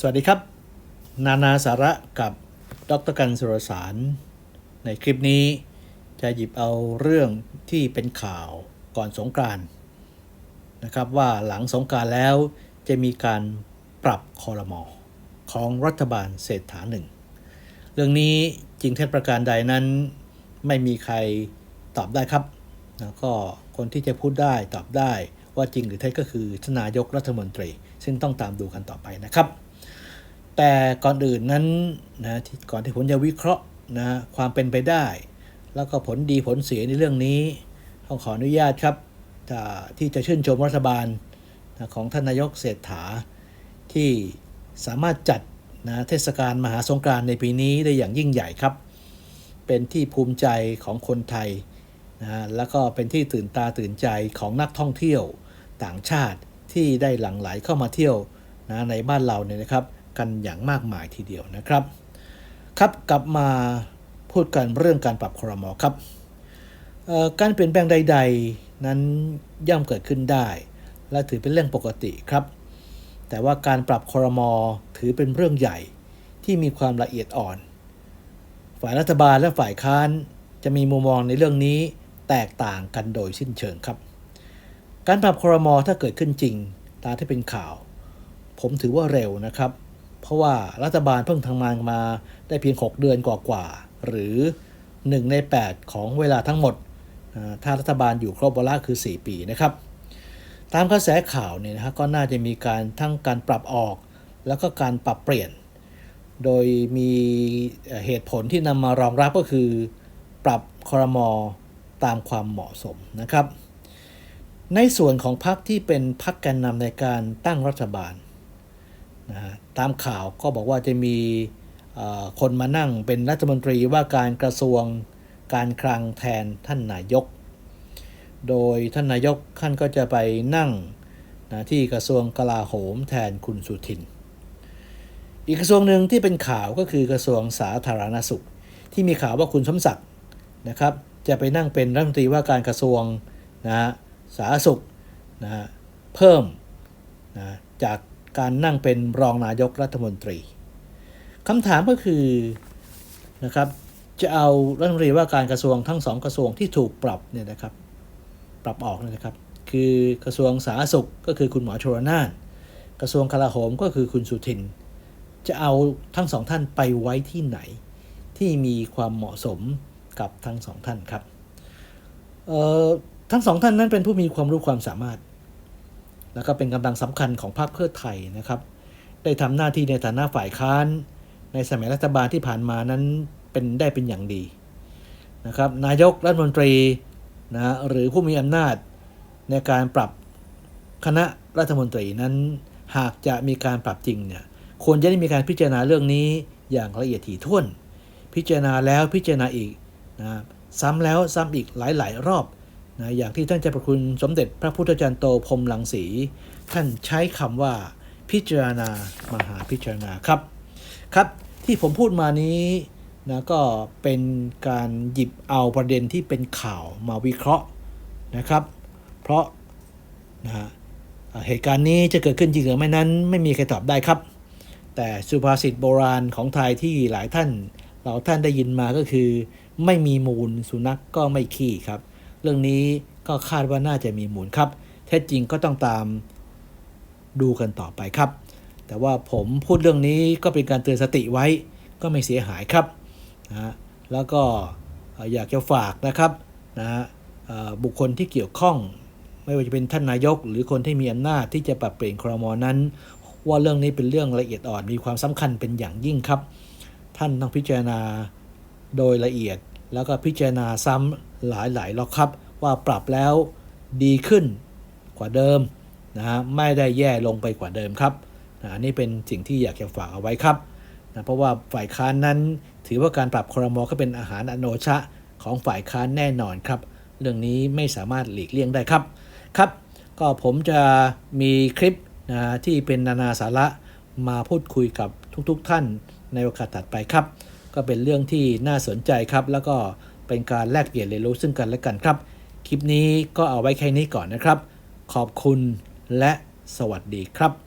สวัสดีครับ นานาสาระกับดรกันสุรสาร ในคลิปนี้จะหยิบเอาเรื่องที่เป็นข่าวก่อนสงกรานต์นะครับว่าหลังสงกรารแล้วจะมีการปรับคอรมอของรัฐบาลเศรษฐาหนึ่ง เรื่องนี้จริงเท็จประการใดนั้น ไม่มีใครตอบได้ครับแล้วก็คนที่จะพูดได้ตอบได้ว่าจริงหรือเท็จก็คือทานนายกรัฐมนตรี ซึ่งต้องตามดูกันต่อไปนะครับ แต่ก่อนอื่นนั้นนะก่อนที่ผมจะวิเคราะห์นะความเป็นไปได้ แล้วก็ผลดีผลเสียในเรื่องนี้ต้องขออนุญาตครับที่จะชื่นชมรัฐบาลนะของท่านนายกเศรษฐา ที่สามารถจัดนะเทศกาลมหาสงกรานต์ในปีนี้ได้อย่างยิ่งใหญ่ครับ เป็นที่ภูมิใจของคนไทยนะแล้วก็เป็นที่ตื่นตาตื่นใจของนักท่องเที่ยวต่างชาติที่ได้หลั่งไหลเข้ามาเที่ยวนะในบ้านเราเนี่ยนะครับ กันอย่างมากมายทีเดียวนะครับ ครับกลับมาพูดกันเรื่องการปรับครมครับการเปลี่ยนแปลงใด ๆ นั้นย่อมเกิดขึ้นได้ และถือเป็นเรื่องปกติครับ แต่ว่าการปรับครมถือเป็นเรื่องใหญ่ที่มีความละเอียดอ่อน ฝ่ายรัฐบาลและฝ่ายค้านจะมีมุมมองในเรื่องนี้แตกต่างกันโดยสิ้นเชิงครับ การปรับครมถ้าเกิดขึ้นจริง ตามที่เป็นข่าว ผมถือว่าเร็วนะครับ เพราะว่ารัฐบาลเพิ่งทำงานมาได้เพียง 6 เดือนกว่าๆหรือ 1 ใน 8 ของเวลาทั้งหมด ถ้ารัฐบาลอยู่ครบวาระคือ 4 ปีนะครับ ตามกระแสข่าวเนี่ยนะฮะก็น่าจะมีการทั้งการปรับออก แล้วก็การปรับเปลี่ยน โดยมีเหตุผลที่นำมารองรับก็คือ ปรับคอรมอตามความเหมาะสมนะครับ ในส่วนของพรรคที่เป็นพรรคแกนนำในการตั้งรัฐบาล นะตามข่าวก็บอกว่าจะมีคนมานั่งเป็นรัฐมนตรีว่าการกระทรวงการคลังแทนท่านนายก โดยท่านนายกท่านก็จะไปนั่งนะที่กระทรวงกลาโหมแทนคุณสุทิน อีกกระทรวงหนึ่งที่เป็นข่าวก็คือกระทรวงสาธารณสุข ที่มีข่าวว่าคุณสมศักดิ์นะครับ จะไปนั่งเป็นรัฐมนตรีว่าการกระทรวงนะสาธารณสุขนะเพิ่มนะจาก การนั่งเป็นรองนายกรัฐมนตรีคำถามก็คือนะครับจะเอารัฐมนตรีว่าการกระทรวงทั้งสองกระทรวงที่ถูกปรับเนี่ยนะครับ ปรับออกนะครับ คือกระทรวงสาธารณสุขก็คือคุณหมอชลนาน กระทรวงกลาโหมก็คือคุณสุทิน จะเอาทั้งสองท่านไปไว้ที่ไหน ที่มีความเหมาะสมกับทั้งสองท่านครับทั้งสองท่านนั้นเป็นผู้มีความรู้ความสามารถ แล้วก็เป็นกำลังสำคัญของพรรคเพื่อไทยนะครับ ได้ทำหน้าที่ในฐานะฝ่ายค้าน ในสมัยรัฐบาลที่ผ่านมานั้นเป็นได้เป็นอย่างดีนะครับนายกรัฐมนตรีนะหรือผู้มีอำนาจในการปรับคณะรัฐมนตรีนั้น หากจะมีการปรับจริงเนี่ยควรจะได้มีการพิจารณาเรื่องนี้อย่างละเอียดถี่ถ้วน พิจารณาแล้วพิจารณาอีกนะซ้ำแล้วซ้ำอีกหลาย ๆ รอบ นะอย่างที่ท่านเจ้าประคุณสมเด็จพระพุทธจารย์โตพรมหลังสีท่านใช้คำว่าพิจารณามหาพิจารณาครับครับที่ผมพูดมานี้นะก็เป็นการหยิบเอาประเด็นที่เป็นข่าวมาวิเคราะห์นะครับ เพราะนะเหตุการณ์นี้จะเกิดขึ้นจริงหรือไม่นั้น ไม่มีใครตอบได้ครับ แต่สุภาษิตโบราณของไทยที่หลายท่านเราท่านได้ยินมาก็คือ ไม่มีมูลสุนัขกก็ไม่ขี้ครับ รื่องนี้ก็คาดว่าน่าจะมีมูลครับเท็จจริงก็ต้องตามดูกันต่อไปครับ แต่ว่าผมพูดเรื่องนี้ก็เป็นการเตือนสติไว้ก็ไม่เสียหายครับนะฮะแล้วก็อยากจะฝากนะครับนะบุคคลที่เกี่ยวข้อง ไม่ว่าจะเป็นท่านนายก หรือคนที่มีอำนาจที่จะปรับเปลี่ยนครมนั้น ว่าเรื่องนี้เป็นเรื่องละเอียดอ่อนมีความสำคัญเป็นอย่างยิ่งครับ ท่านต้องพิจารณาโดยละเอียด แล้วก็พิจารณาซ้ำหลายๆรอบครับ ว่าปรับแล้วดีขึ้นกว่าเดิมนะฮะไม่ได้แย่ลงไปกว่าเดิมครับนะอันนี้เป็นสิ่งที่อยากจะฝากเอาไว้ครับนะเพราะว่าฝ่ายค้านนั้น ถือว่าการปรับครมก็เป็นอาหารอโนชะของฝ่ายค้านแน่นอนครับ เรื่องนี้ไม่สามารถหลีกเลี่ยงได้ครับครับ ก็ผมจะมีคลิปนะที่เป็นนานาสาระมาพูดคุยกับทุกๆท่านในโอกาสถัดไปครับ ก็เป็นเรื่องที่น่าสนใจครับ แล้วก็เป็นการแลกเปลี่ยนเรียนรู้ซึ่งกันและกันครับ คลิปนี้ก็เอาไว้แค่นี้ก่อนนะครับ ขอบคุณและสวัสดีครับ